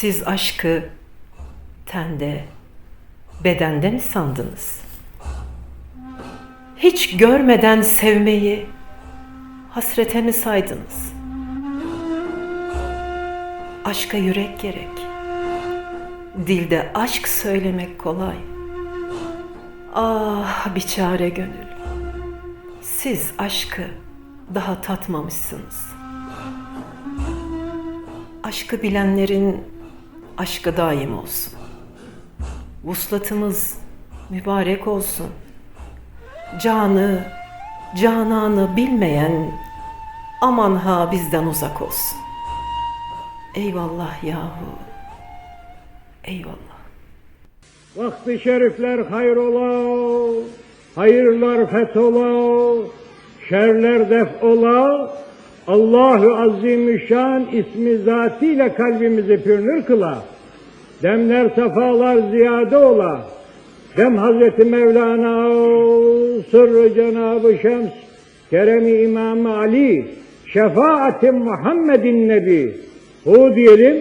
Siz aşkı tende, bedende mi sandınız? Hiç görmeden sevmeyi hasrete mi saydınız? Aşka yürek gerek. Dilde aşk söylemek kolay. Ah biçare gönül. Siz aşkı daha tatmamışsınız. Aşkı bilenlerin aşkı daim olsun. Vuslatımız mübarek olsun. Canı, cananı bilmeyen aman ha bizden uzak olsun. Eyvallah yahu. Eyvallah. Vakti şerifler hayrola, hayırlar fethola, şerler def ola, Allahu Azimüşşan ismi zatıyla kalbimizi pürnür kıla. Demler sefalar ziyade ola. Dem Hazreti Mevlana, sırrı Cenab-ı Şems, keremi İmam Ali, şefaatim Muhammedin Nebi. Hu diyelim,